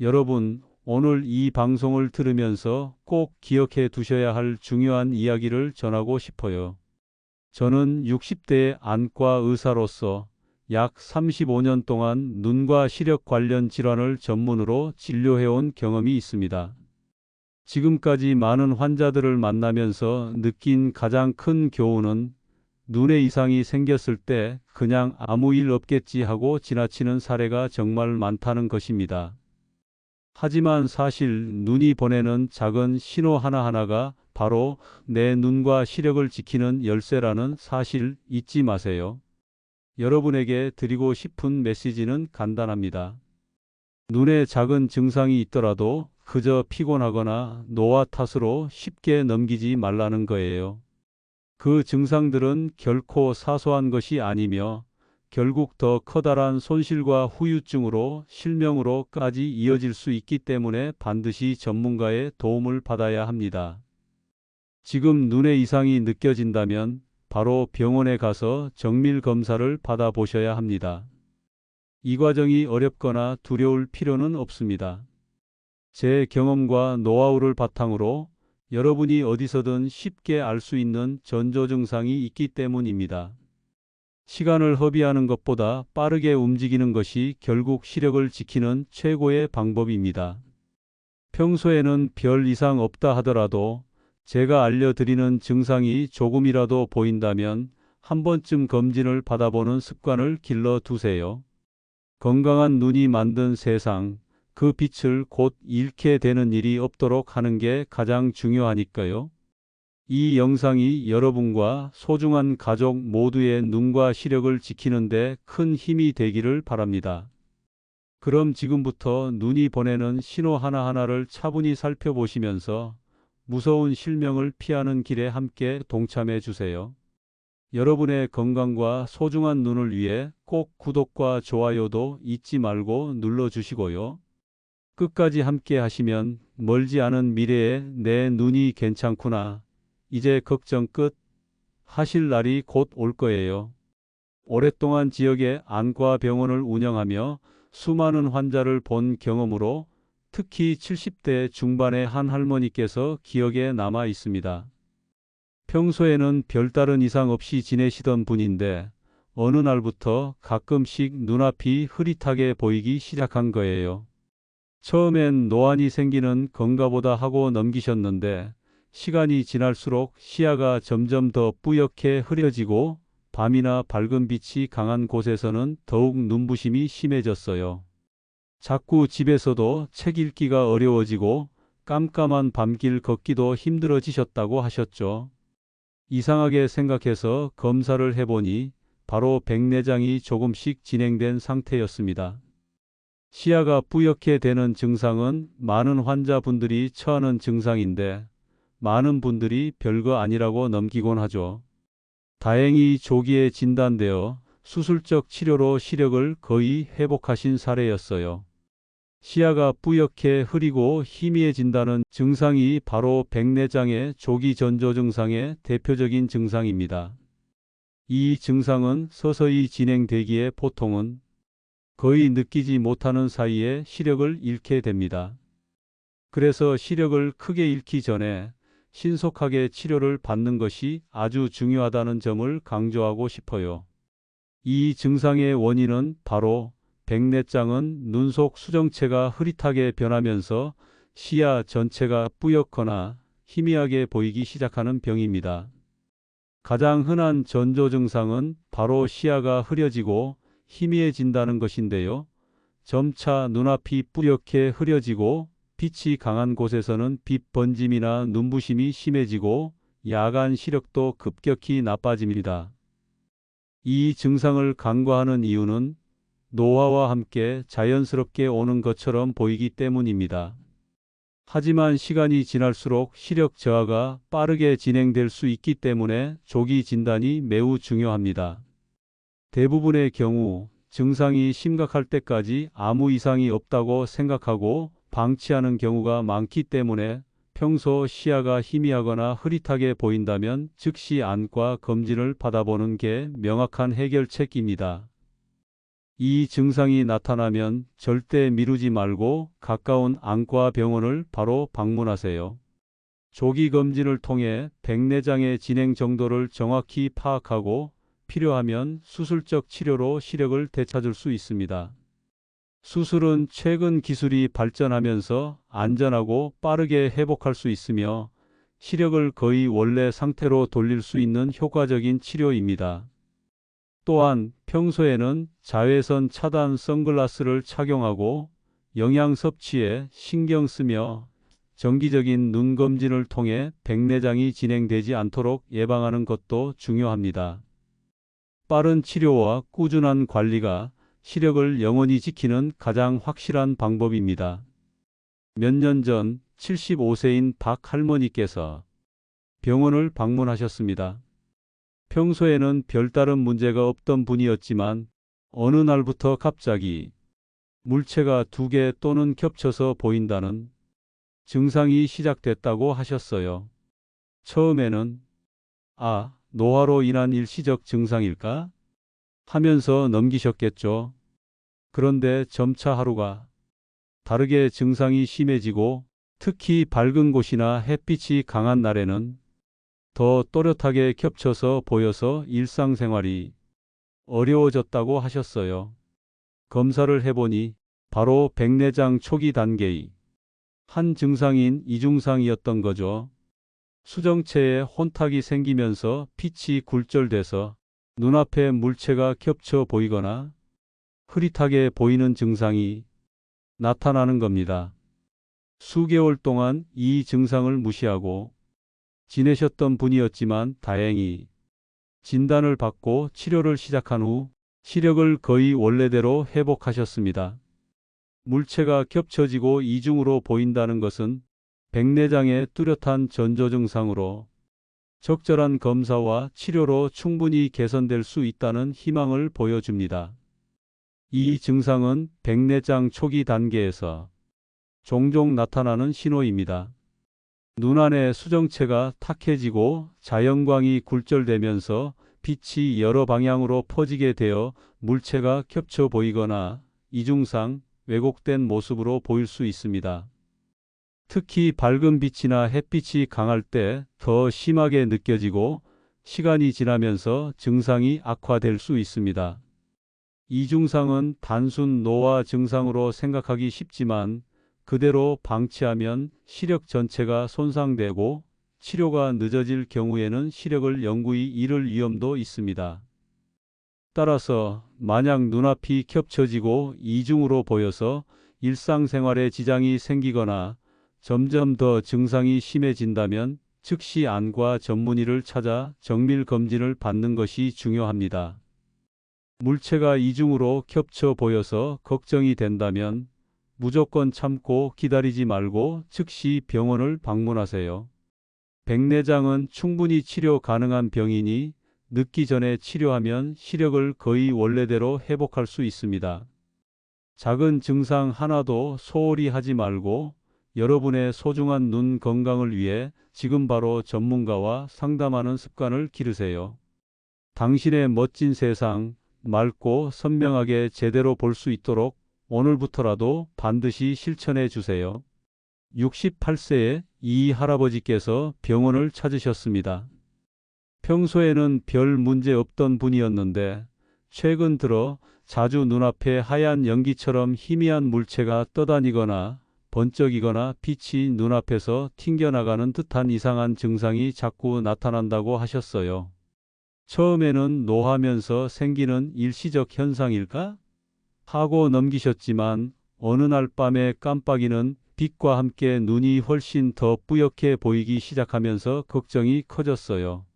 여러분, 오늘 이 방송을 들으면서 꼭 기억해 두셔야 할 중요한 이야기를 전하고 싶어요. 저는 60대 안과 의사로서 약 35년 동안 눈과 시력 관련 질환을 전문으로 진료해온 경험이 있습니다. 지금까지 많은 환자들을 만나면서 느낀 가장 큰 교훈은 눈에 이상이 생겼을 때 그냥 아무 일 없겠지 하고 지나치는 사례가 정말 많다는 것입니다. 하지만 사실 눈이 보내는 작은 신호 하나하나가 바로 내 눈과 시력을 지키는 열쇠라는 사실 잊지 마세요. 여러분에게 드리고 싶은 메시지는 간단합니다. 눈에 작은 증상이 있더라도 그저 피곤하거나 노화 탓으로 쉽게 넘기지 말라는 거예요. 그 증상들은 결코 사소한 것이 아니며 결국 더 커다란 손실과 후유증으로 실명으로까지 이어질 수 있기 때문에 반드시 전문가의 도움을 받아야 합니다. 지금 눈에 이상이 느껴진다면 바로 병원에 가서 정밀 검사를 받아보셔야 합니다. 이 과정이 어렵거나 두려울 필요는 없습니다. 제 경험과 노하우를 바탕으로 여러분이 어디서든 쉽게 알 수 있는 전조 증상이 있기 때문입니다. 시간을 허비하는 것보다 빠르게 움직이는 것이 결국 시력을 지키는 최고의 방법입니다. 평소에는 별 이상 없다 하더라도 제가 알려드리는 증상이 조금이라도 보인다면 한 번쯤 검진을 받아보는 습관을 길러 두세요. 건강한 눈이 만든 세상, 그 빛을 곧 잃게 되는 일이 없도록 하는 게 가장 중요하니까요. 이 영상이 여러분과 소중한 가족 모두의 눈과 시력을 지키는데 큰 힘이 되기를 바랍니다. 그럼 지금부터 눈이 보내는 신호 하나하나를 차분히 살펴보시면서 무서운 실명을 피하는 길에 함께 동참해 주세요. 여러분의 건강과 소중한 눈을 위해 꼭 구독과 좋아요도 잊지 말고 눌러주시고요. 끝까지 함께 하시면 멀지 않은 미래에 내 눈이 괜찮구나. 이제 걱정 끝 하실 날이 곧 올 거예요. 오랫동안 지역의 안과 병원을 운영하며 수많은 환자를 본 경험으로 특히 70대 중반의 한 할머니께서 기억에 남아 있습니다. 평소에는 별다른 이상 없이 지내시던 분인데 어느 날부터 가끔씩 눈앞이 흐릿하게 보이기 시작한 거예요. 처음엔 노안이 생기는 건가 보다 하고 넘기셨는데 시간이 지날수록 시야가 점점 더 뿌옇게 흐려지고 밤이나 밝은 빛이 강한 곳에서는 더욱 눈부심이 심해졌어요. 자꾸 집에서도 책 읽기가 어려워지고 깜깜한 밤길 걷기도 힘들어지셨다고 하셨죠. 이상하게 생각해서 검사를 해보니 바로 백내장이 조금씩 진행된 상태였습니다. 시야가 뿌옇게 되는 증상은 많은 환자분들이 처하는 증상인데 많은 분들이 별거 아니라고 넘기곤 하죠. 다행히 조기에 진단되어 수술적 치료로 시력을 거의 회복하신 사례였어요. 시야가 뿌옇게 흐리고 희미해진다는 증상이 바로 백내장의 조기 전조 증상의 대표적인 증상입니다. 이 증상은 서서히 진행되기에 보통은 거의 느끼지 못하는 사이에 시력을 잃게 됩니다. 그래서 시력을 크게 잃기 전에 신속하게 치료를 받는 것이 아주 중요하다는 점을 강조하고 싶어요. 이 증상의 원인은 바로 백내장은 눈 속 수정체가 흐릿하게 변하면서 시야 전체가 뿌옇거나 희미하게 보이기 시작하는 병입니다. 가장 흔한 전조 증상은 바로 시야가 흐려지고 희미해진다는 것인데요. 점차 눈앞이 뿌옇게 흐려지고 빛이 강한 곳에서는 빛 번짐이나 눈부심이 심해지고 야간 시력도 급격히 나빠집니다. 이 증상을 간과하는 이유는 노화와 함께 자연스럽게 오는 것처럼 보이기 때문입니다. 하지만 시간이 지날수록 시력 저하가 빠르게 진행될 수 있기 때문에 조기 진단이 매우 중요합니다. 대부분의 경우 증상이 심각할 때까지 아무 이상이 없다고 생각하고 방치하는 경우가 많기 때문에 평소 시야가 희미하거나 흐릿하게 보인다면 즉시 안과 검진을 받아보는 게 명확한 해결책입니다. 이 증상이 나타나면 절대 미루지 말고 가까운 안과 병원을 바로 방문하세요. 조기 검진을 통해 백내장의 진행 정도를 정확히 파악하고 필요하면 수술적 치료로 시력을 되찾을 수 있습니다. 수술은 최근 기술이 발전하면서 안전하고 빠르게 회복할 수 있으며 시력을 거의 원래 상태로 돌릴 수 있는 효과적인 치료입니다. 또한 평소에는 자외선 차단 선글라스를 착용하고 영양 섭취에 신경 쓰며 정기적인 눈 검진을 통해 백내장이 진행되지 않도록 예방하는 것도 중요합니다. 빠른 치료와 꾸준한 관리가 시력을 영원히 지키는 가장 확실한 방법입니다. 몇 년 전 75세인 박 할머니께서 병원을 방문하셨습니다. 평소에는 별다른 문제가 없던 분이었지만 어느 날부터 갑자기 물체가 두 개 또는 겹쳐서 보인다는 증상이 시작됐다고 하셨어요. 처음에는 아, 노화로 인한 일시적 증상일까? 하면서 넘기셨겠죠. 그런데 점차 하루가 다르게 증상이 심해지고 특히 밝은 곳이나 햇빛이 강한 날에는 더 또렷하게 겹쳐서 보여서 일상생활이 어려워졌다고 하셨어요. 검사를 해보니 바로 백내장 초기 단계의 한 증상인 이중상이었던 거죠. 수정체에 혼탁이 생기면서 빛이 굴절돼서 눈앞에 물체가 겹쳐 보이거나 흐릿하게 보이는 증상이 나타나는 겁니다. 수개월 동안 이 증상을 무시하고 지내셨던 분이었지만 다행히 진단을 받고 치료를 시작한 후 시력을 거의 원래대로 회복하셨습니다. 물체가 겹쳐지고 이중으로 보인다는 것은 백내장의 뚜렷한 전조 증상으로 적절한 검사와 치료로 충분히 개선될 수 있다는 희망을 보여줍니다. 이 증상은 백내장 초기 단계에서 종종 나타나는 신호입니다. 눈 안의 수정체가 탁해지고 자연광이 굴절되면서 빛이 여러 방향으로 퍼지게 되어 물체가 겹쳐 보이거나 이중상, 왜곡된 모습으로 보일 수 있습니다. 특히 밝은 빛이나 햇빛이 강할 때 더 심하게 느껴지고 시간이 지나면서 증상이 악화될 수 있습니다. 이중상은 단순 노화 증상으로 생각하기 쉽지만 그대로 방치하면 시력 전체가 손상되고 치료가 늦어질 경우에는 시력을 영구히 잃을 위험도 있습니다. 따라서 만약 눈앞이 겹쳐지고 이중으로 보여서 일상생활에 지장이 생기거나 점점 더 증상이 심해진다면 즉시 안과 전문의를 찾아 정밀 검진을 받는 것이 중요합니다. 물체가 이중으로 겹쳐 보여서 걱정이 된다면 무조건 참고 기다리지 말고 즉시 병원을 방문하세요. 백내장은 충분히 치료 가능한 병이니 늦기 전에 치료하면 시력을 거의 원래대로 회복할 수 있습니다. 작은 증상 하나도 소홀히 하지 말고 여러분의 소중한 눈 건강을 위해 지금 바로 전문가와 상담하는 습관을 기르세요. 당신의 멋진 세상, 맑고 선명하게 제대로 볼 수 있도록 오늘부터라도 반드시 실천해 주세요. 68세의 이 할아버지께서 병원을 찾으셨습니다. 평소에는 별 문제 없던 분이었는데 최근 들어 자주 눈앞에 하얀 연기처럼 희미한 물체가 떠다니거나 번쩍이거나 빛이 눈앞에서 튕겨나가는 듯한 이상한 증상이 자꾸 나타난다고 하셨어요. 처음에는 노하면서 생기는 일시적 현상일까? 하고 넘기셨지만 어느 날 밤에 깜빡이는 빛과 함께 눈이 훨씬 더 뿌옇게 보이기 시작하면서 걱정이 커졌어요.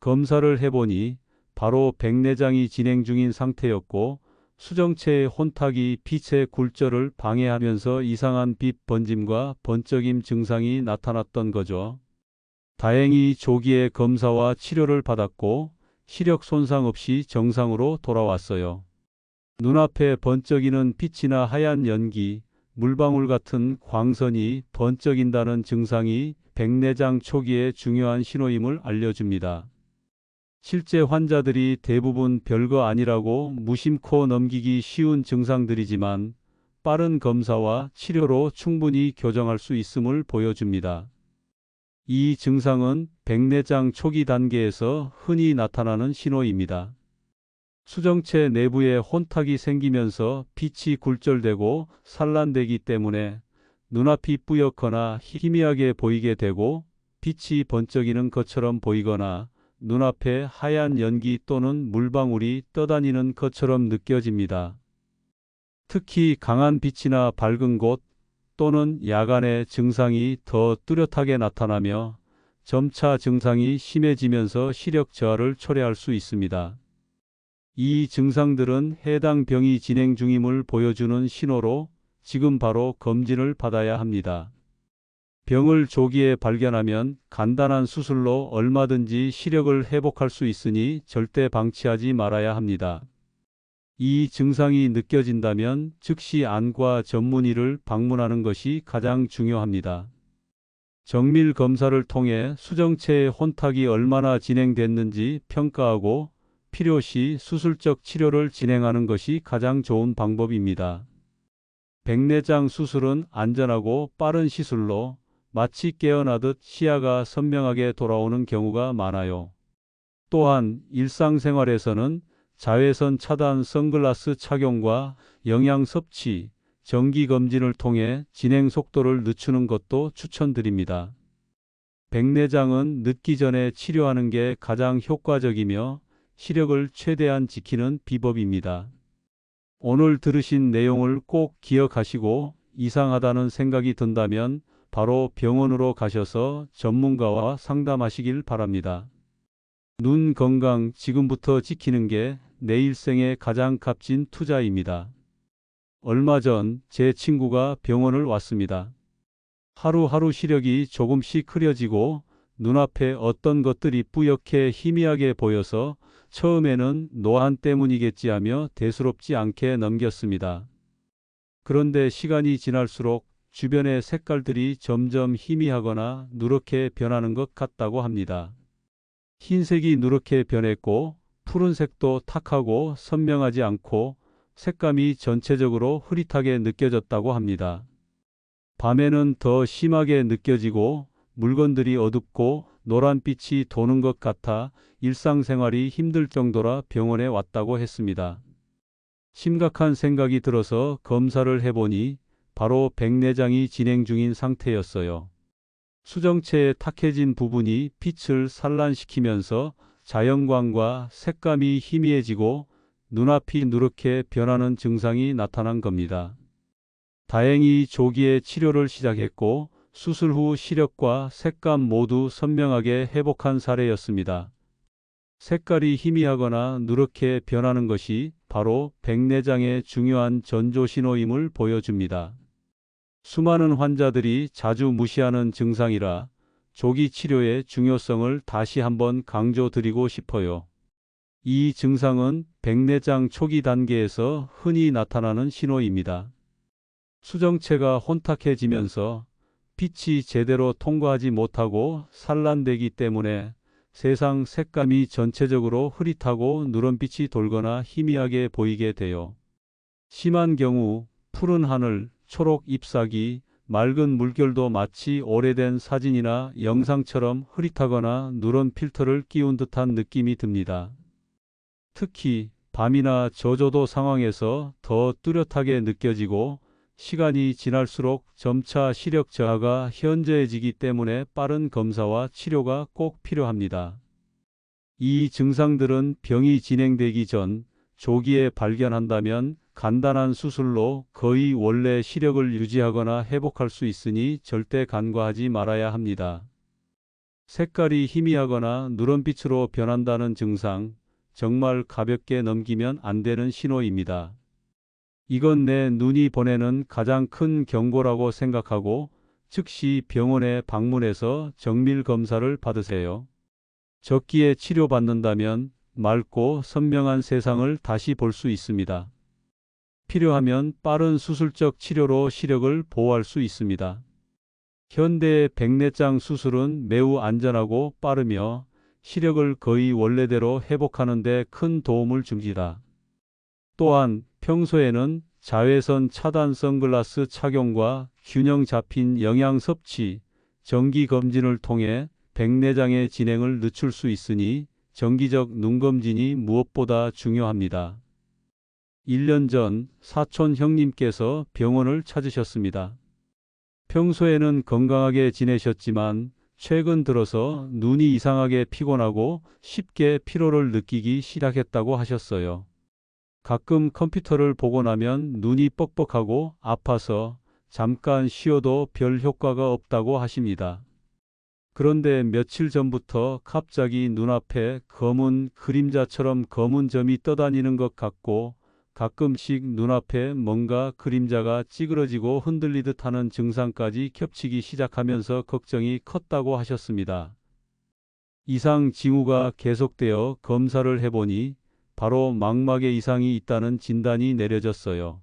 검사를 해보니 바로 백내장이 진행 중인 상태였고 수정체의 혼탁이 빛의 굴절을 방해하면서 이상한 빛 번짐과 번쩍임 증상이 나타났던 거죠. 다행히 조기에 검사와 치료를 받았고 시력 손상 없이 정상으로 돌아왔어요. 눈앞에 번쩍이는 빛이나 하얀 연기, 물방울 같은 광선이 번쩍인다는 증상이 백내장 초기의 중요한 신호임을 알려줍니다. 실제 환자들이 대부분 별거 아니라고 무심코 넘기기 쉬운 증상들이지만 빠른 검사와 치료로 충분히 교정할 수 있음을 보여줍니다. 이 증상은 백내장 초기 단계에서 흔히 나타나는 신호입니다. 수정체 내부에 혼탁이 생기면서 빛이 굴절되고 산란되기 때문에 눈앞이 뿌옇거나 희미하게 보이게 되고 빛이 번쩍이는 것처럼 보이거나 눈앞에 하얀 연기 또는 물방울이 떠다니는 것처럼 느껴집니다. 특히 강한 빛이나 밝은 곳 또는 야간에 증상이 더 뚜렷하게 나타나며 점차 증상이 심해지면서 시력 저하를 초래할 수 있습니다. 이 증상들은 해당 병이 진행 중임을 보여주는 신호로 지금 바로 검진을 받아야 합니다. 병을 조기에 발견하면 간단한 수술로 얼마든지 시력을 회복할 수 있으니 절대 방치하지 말아야 합니다. 이 증상이 느껴진다면 즉시 안과 전문의를 방문하는 것이 가장 중요합니다. 정밀 검사를 통해 수정체의 혼탁이 얼마나 진행됐는지 평가하고 필요시 수술적 치료를 진행하는 것이 가장 좋은 방법입니다. 백내장 수술은 안전하고 빠른 시술로 마치 깨어나듯 시야가 선명하게 돌아오는 경우가 많아요. 또한 일상생활에서는 자외선 차단 선글라스 착용과 영양 섭취, 정기 검진을 통해 진행 속도를 늦추는 것도 추천드립니다. 백내장은 늦기 전에 치료하는 게 가장 효과적이며 시력을 최대한 지키는 비법입니다. 오늘 들으신 내용을 꼭 기억하시고 이상하다는 생각이 든다면 바로 병원으로 가셔서 전문가와 상담하시길 바랍니다. 눈 건강 지금부터 지키는 게 내 일생의 가장 값진 투자입니다. 얼마 전 제 친구가 병원을 왔습니다. 하루하루 시력이 조금씩 흐려지고 눈앞에 어떤 것들이 뿌옇게 희미하게 보여서 처음에는 노안 때문이겠지 하며 대수롭지 않게 넘겼습니다. 그런데 시간이 지날수록 주변의 색깔들이 점점 희미하거나 누렇게 변하는 것 같다고 합니다. 흰색이 누렇게 변했고 푸른색도 탁하고 선명하지 않고 색감이 전체적으로 흐릿하게 느껴졌다고 합니다. 밤에는 더 심하게 느껴지고 물건들이 어둡고 노란빛이 도는 것 같아 일상생활이 힘들 정도라 병원에 왔다고 했습니다. 심각한 생각이 들어서 검사를 해보니 바로 백내장이 진행 중인 상태였어요. 수정체의 탁해진 부분이 빛을 산란시키면서 자연광과 색감이 희미해지고 눈앞이 누렇게 변하는 증상이 나타난 겁니다. 다행히 조기에 치료를 시작했고 수술 후 시력과 색감 모두 선명하게 회복한 사례였습니다. 색깔이 희미하거나 누렇게 변하는 것이 바로 백내장의 중요한 전조 신호임을 보여줍니다. 수많은 환자들이 자주 무시하는 증상이라 조기 치료의 중요성을 다시 한번 강조드리고 싶어요. 이 증상은 백내장 초기 단계에서 흔히 나타나는 신호입니다. 수정체가 혼탁해지면서 빛이 제대로 통과하지 못하고 산란되기 때문에 세상 색감이 전체적으로 흐릿하고 누런빛이 돌거나 희미하게 보이게 돼요. 심한 경우 푸른 하늘, 초록 잎사귀, 맑은 물결도 마치 오래된 사진이나 영상처럼 흐릿하거나 누런 필터를 끼운 듯한 느낌이 듭니다. 특히 밤이나 저조도 상황에서 더 뚜렷하게 느껴지고 시간이 지날수록 점차 시력 저하가 현저해지기 때문에 빠른 검사와 치료가 꼭 필요합니다. 이 증상들은 병이 진행되기 전 조기에 발견한다면 간단한 수술로 거의 원래 시력을 유지하거나 회복할 수 있으니 절대 간과하지 말아야 합니다. 색깔이 희미하거나 누런빛으로 변한다는 증상, 정말 가볍게 넘기면 안 되는 신호입니다. 이건 내 눈이 보내는 가장 큰 경고라고 생각하고 즉시 병원에 방문해서 정밀 검사를 받으세요. 적기에 치료받는다면 맑고 선명한 세상을 다시 볼 수 있습니다. 필요하면 빠른 수술적 치료로 시력을 보호할 수 있습니다. 현대의 백내장 수술은 매우 안전하고 빠르며 시력을 거의 원래대로 회복하는 데 큰 도움을 줍니다. 또한 평소에는 자외선 차단 선글라스 착용과 균형 잡힌 영양 섭취, 정기 검진을 통해 백내장의 진행을 늦출 수 있으니 정기적 눈 검진이 무엇보다 중요합니다. 1년 전 사촌 형님께서 병원을 찾으셨습니다. 평소에는 건강하게 지내셨지만 최근 들어서 눈이 이상하게 피곤하고 쉽게 피로를 느끼기 시작했다고 하셨어요. 가끔 컴퓨터를 보고 나면 눈이 뻑뻑하고 아파서 잠깐 쉬어도 별 효과가 없다고 하십니다. 그런데 며칠 전부터 갑자기 눈앞에 검은 그림자처럼 검은 점이 떠다니는 것 같고 가끔씩 눈앞에 뭔가 그림자가 찌그러지고 흔들리듯 하는 증상까지 겹치기 시작하면서 걱정이 컸다고 하셨습니다. 이상 징후가 계속되어 검사를 해보니 바로 망막에 이상이 있다는 진단이 내려졌어요.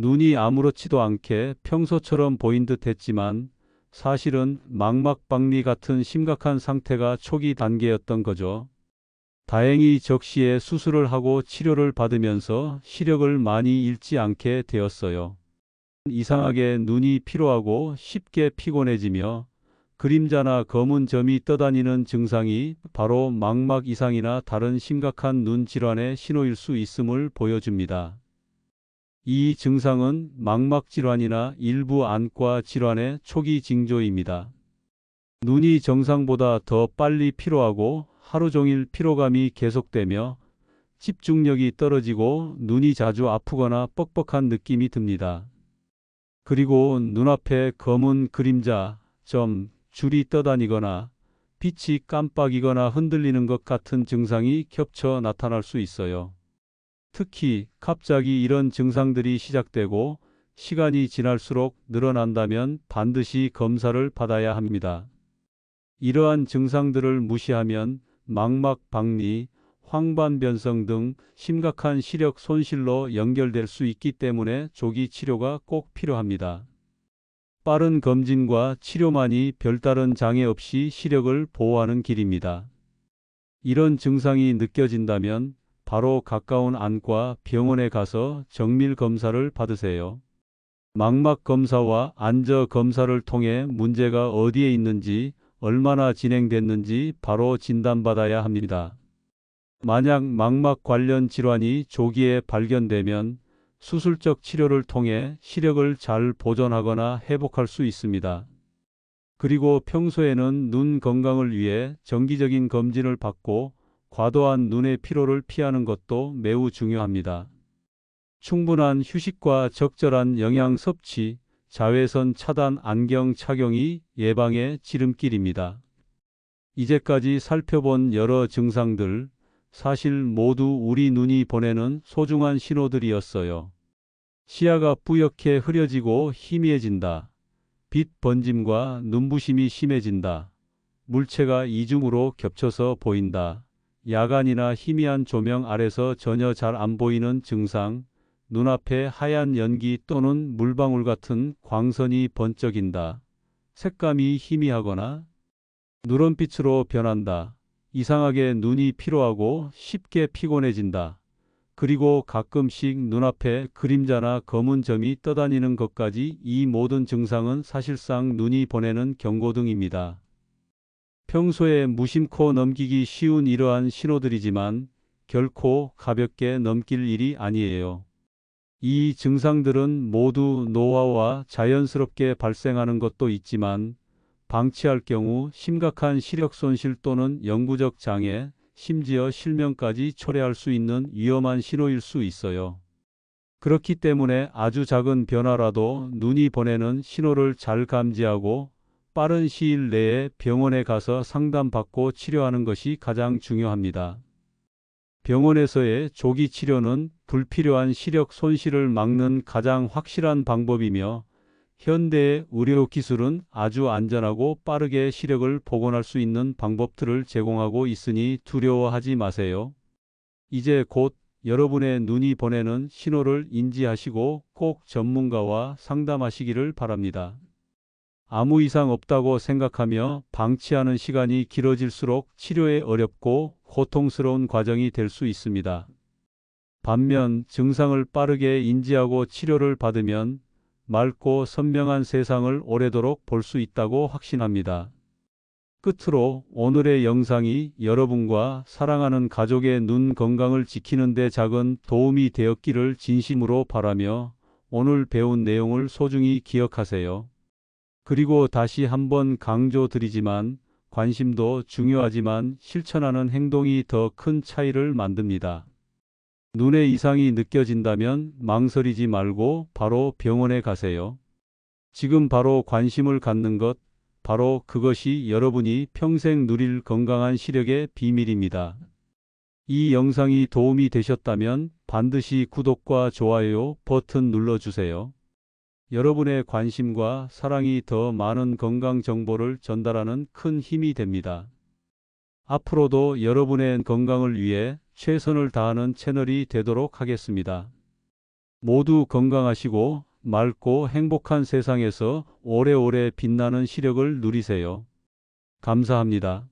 눈이 아무렇지도 않게 평소처럼 보인 듯 했지만 사실은 망막박리 같은 심각한 상태가 초기 단계였던 거죠. 다행히 적시에 수술을 하고 치료를 받으면서 시력을 많이 잃지 않게 되었어요. 이상하게 눈이 피로하고 쉽게 피곤해지며 그림자나 검은 점이 떠다니는 증상이 바로 망막 이상이나 다른 심각한 눈 질환의 신호일 수 있음을 보여줍니다. 이 증상은 망막 질환이나 일부 안과 질환의 초기 징조입니다. 눈이 정상보다 더 빨리 피로하고 하루 종일 피로감이 계속되며 집중력이 떨어지고 눈이 자주 아프거나 뻑뻑한 느낌이 듭니다. 그리고 눈앞에 검은 그림자, 점, 줄이 떠다니거나 빛이 깜빡이거나 흔들리는 것 같은 증상이 겹쳐 나타날 수 있어요. 특히 갑자기 이런 증상들이 시작되고 시간이 지날수록 늘어난다면 반드시 검사를 받아야 합니다. 이러한 증상들을 무시하면 망막 박리, 황반변성 등 심각한 시력 손실로 연결될 수 있기 때문에 조기 치료가 꼭 필요합니다. 빠른 검진과 치료만이 별다른 장애 없이 시력을 보호하는 길입니다. 이런 증상이 느껴진다면 바로 가까운 안과 병원에 가서 정밀 검사를 받으세요. 망막 검사와 안저 검사를 통해 문제가 어디에 있는지 얼마나 진행됐는지 바로 진단받아야 합니다. 만약 망막 관련 질환이 조기에 발견되면 수술적 치료를 통해 시력을 잘 보존하거나 회복할 수 있습니다. 그리고 평소에는 눈 건강을 위해 정기적인 검진을 받고 과도한 눈의 피로를 피하는 것도 매우 중요합니다. 충분한 휴식과 적절한 영양 섭취, 자외선 차단 안경 착용이 예방의 지름길입니다. 이제까지 살펴본 여러 증상들, 사실 모두 우리 눈이 보내는 소중한 신호들이었어요. 시야가 뿌옇게 흐려지고 희미해진다. 빛 번짐과 눈부심이 심해진다. 물체가 이중으로 겹쳐서 보인다. 야간이나 희미한 조명 아래서 전혀 잘 안 보이는 증상, 눈앞에 하얀 연기 또는 물방울 같은 광선이 번쩍인다. 색감이 희미하거나 누런빛으로 변한다. 이상하게 눈이 피로하고 쉽게 피곤해진다. 그리고 가끔씩 눈앞에 그림자나 검은 점이 떠다니는 것까지 이 모든 증상은 사실상 눈이 보내는 경고등입니다. 평소에 무심코 넘기기 쉬운 이러한 신호들이지만 결코 가볍게 넘길 일이 아니에요. 이 증상들은 모두 노화와 자연스럽게 발생하는 것도 있지만 방치할 경우 심각한 시력 손실 또는 영구적 장애, 심지어 실명까지 초래할 수 있는 위험한 신호일 수 있어요. 그렇기 때문에 아주 작은 변화라도 눈이 보내는 신호를 잘 감지하고 빠른 시일 내에 병원에 가서 상담받고 치료하는 것이 가장 중요합니다. 병원에서의 조기 치료는 불필요한 시력 손실을 막는 가장 확실한 방법이며 현대의 의료 기술은 아주 안전하고 빠르게 시력을 복원할 수 있는 방법들을 제공하고 있으니 두려워하지 마세요. 이제 곧 여러분의 눈이 보내는 신호를 인지하시고 꼭 전문가와 상담하시기를 바랍니다. 아무 이상 없다고 생각하며 방치하는 시간이 길어질수록 치료에 어렵고 고통스러운 과정이 될 수 있습니다. 반면 증상을 빠르게 인지하고 치료를 받으면 맑고 선명한 세상을 오래도록 볼 수 있다고 확신합니다. 끝으로 오늘의 영상이 여러분과 사랑하는 가족의 눈 건강을 지키는 데 작은 도움이 되었기를 진심으로 바라며 오늘 배운 내용을 소중히 기억하세요. 그리고 다시 한번 강조드리지만 관심도 중요하지만 실천하는 행동이 더 큰 차이를 만듭니다. 눈에 이상이 느껴진다면 망설이지 말고 바로 병원에 가세요. 지금 바로 관심을 갖는 것, 바로 그것이 여러분이 평생 누릴 건강한 시력의 비밀입니다. 이 영상이 도움이 되셨다면 반드시 구독과 좋아요 버튼 눌러주세요. 여러분의 관심과 사랑이 더 많은 건강 정보를 전달하는 큰 힘이 됩니다. 앞으로도 여러분의 건강을 위해 최선을 다하는 채널이 되도록 하겠습니다. 모두 건강하시고 맑고 행복한 세상에서 오래오래 빛나는 시력을 누리세요. 감사합니다.